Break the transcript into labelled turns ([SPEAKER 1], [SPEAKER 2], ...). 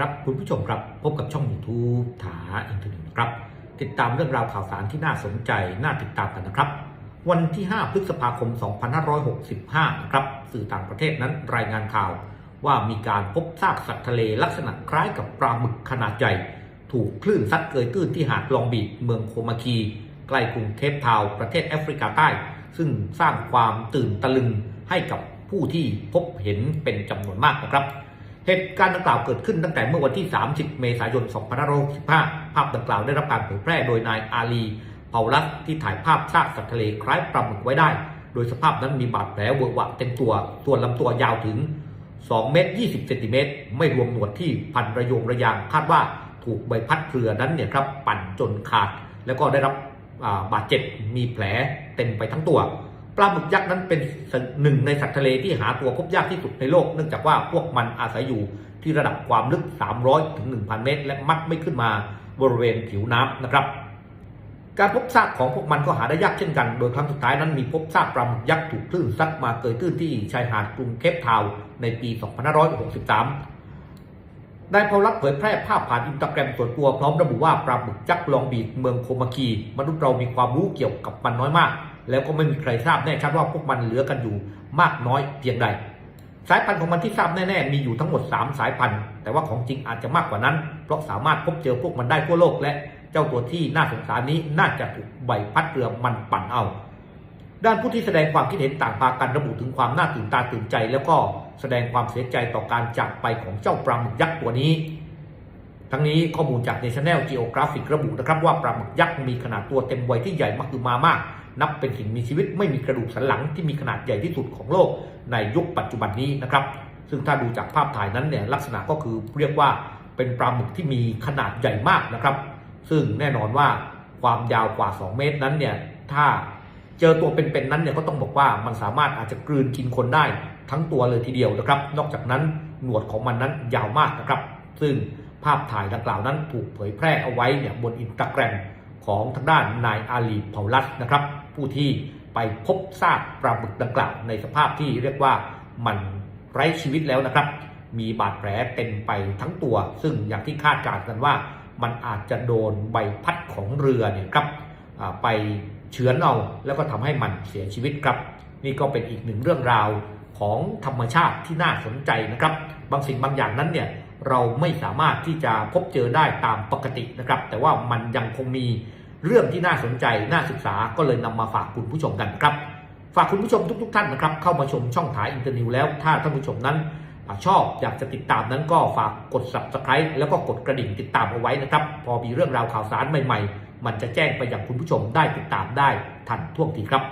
[SPEAKER 1] ครับคุณผู้ชมครับพบกับช่อง YouTube ถาอินเทอร์เน็ตนะครับ ติดตามเรื่องราวข่าวสารที่น่าสนใจน่าติดตามกันนะครับ วันที่ 5 พฤษภาคม 2565 นะครับสื่อต่างประเทศนั้นรายงานข่าวว่ามีการพบซากสัตว์ทะเลลักษณะคล้ายกับปลาหมึกขนาดใหญ่ ถูกคลื่นซัดเกยตื้นที่หาดลองบีดเมืองโคมาคีใกล้กรุงเทปทาวประเทศแอฟริกาใต้ ซึ่งสร้างความตื่นตะลึงให้กับผู้ที่พบเห็นเป็นจำนวนมากนะครับ เหตุการณ์ดังกล่าวเกิดขึ้นตั้งแต่เมื่อวันที่ 30 เมษายน 2565 ภาพดังกล่าวได้รับการเผยแพร่โดยนายอาลีเปาลัสที่ถ่ายภาพซากสัตว์ทะเลคล้ายปลาหมึกไว้ได้ โดยสภาพนั้นมีบาดแผลเวอะหวะเต็มตัว ส่วนลำตัวยาวถึง 2 เมตร 20 เซนติเมตร ไม่รวมหนวดที่พันระโยงระยาง คาดว่าถูกใบพัดเรือนั้นเนี่ยครับปั่นจนขาด แล้วก็ได้รับบาดเจ็บ มีแผลเต็มไปทั้งตัว ปลาหมึกยักษ์นั้นเป็นหนึ่งในสัตว์ทะเลที่หาตัวพบยากที่สุดในโลก เนื่องจากว่าพวกมันอาศัยอยู่ที่ระดับความลึก 300ถึง1,000 เมตร และมักไม่ขึ้นมาบริเวณผิวน้ำนะครับ การพบซากของพวกมันก็หาได้ยากเช่นกัน โดยครั้งสุดท้ายนั้นมีพบซากปลาหมึกยักษ์ถูกคลื่นซัดมาเกยตื้นที่ชายหาดกรุงเคปทาวในปี 2563นายพลักเผยแพร่ภาพผ่านอินสตาแกรมส่วนตัวพร้อมระบุว่าปลาหมึกยักษ์ลองบีดเมืองโคมาคีมนุษย์เรามีความรู้เกี่ยวกับมันน้อยมาก แล้วก็ไม่มีใครทราบแน่ชัดว่าพวกมันเหลือกันอยู่มากน้อยเพียงใด สายพันธุ์ของมันที่ทราบแน่ๆมีอยู่ทั้งหมด 3 สายพันธุ์ แต่ว่าของจริงอาจจะมากกว่านั้น เพราะสามารถพบเจอพวกมันได้ทั่วโลกและเจ้าตัวที่น่าสงสารนี้น่าจะถูกใบพัดเรือมันปั่นเอา ด้านผู้ที่แสดงความคิดเห็นต่างพากันระบุถึงความน่าตื่นตาตื่นใจ แล้วก็แสดงความเสียใจต่อการจากไปของเจ้าปลาหมึกยักษ์ตัวนี้ ทั้งนี้ข้อมูลจาก National Geographic ระบุนะครับว่าปลาหมึกยักษ์มีขนาดตัวเต็มวัยที่ใหญ่มากคือมามาก นับเป็นสิ่งมีชีวิตไม่มีกระดูกสันหลังที่มีขนาดใหญ่ที่สุดของโลกในยุคปัจจุบันนี้นะครับ ซึ่งถ้าดูจากภาพถ่ายนั้นเนี่ยลักษณะก็คือเรียกว่าเป็นปลาหมึกที่มีขนาดใหญ่มากนะครับ ซึ่งแน่นอนว่าความยาวกว่า 2 เมตรนั้นเนี่ยถ้าเจอตัวเป็นๆนั้นเนี่ยก็ต้องบอกว่ามันสามารถอาจจะกลืนกินคนได้ทั้งตัวเลยทีเดียวนะครับ นอกจากนั้นหนวดของมันนั้นยาวมากนะครับ ซึ่งภาพถ่ายดังกล่าวนั้นถูกเผยแพร่เอาไว้เนี่ยบนอินสตาแกรม ของทางด้านนายอาลีเผาลัสนะครับ ผู้ที่ไปพบซากปลาหมึกดังกล่าวในสภาพที่เรียกว่ามันไร้ชีวิตแล้วนะครับ มีบาดแผลเต็มไปทั้งตัว ซึ่งอย่างที่คาดการณ์กันว่า มันอาจจะโดนใบพัดของเรือเนี่ยครับไปเฉือนเอาแล้วก็ทำให้มันเสียชีวิตครับ นี่ก็เป็นอีกหนึ่งเรื่องราวของธรรมชาติที่น่าสนใจนะครับ บางสิ่งบางอย่างนั้นเนี่ย เราไม่สามารถที่จะพบเจอได้ตามปกตินะครับ แต่ว่ามันยังคงมีเรื่องที่น่าสนใจน่าศึกษาก็เลยนำมาฝากคุณผู้ชมกันครับ ฝากคุณผู้ชมทุกๆท่านนะครับ เข้ามาชมช่องถ่ายอินเตอร์นิวแล้ว ถ้าท่านผู้ชมนั้นชอบอยากจะติดตามนั้นก็ฝากกด subscribe แล้วก็กดกระดิ่งติดตามเอาไว้นะครับ พอมีเรื่องราวข่าวสารใหม่ ๆ มันจะแจ้งไปอย่างคุณผู้ชมได้ติดตามได้ทันท่วงทีครับ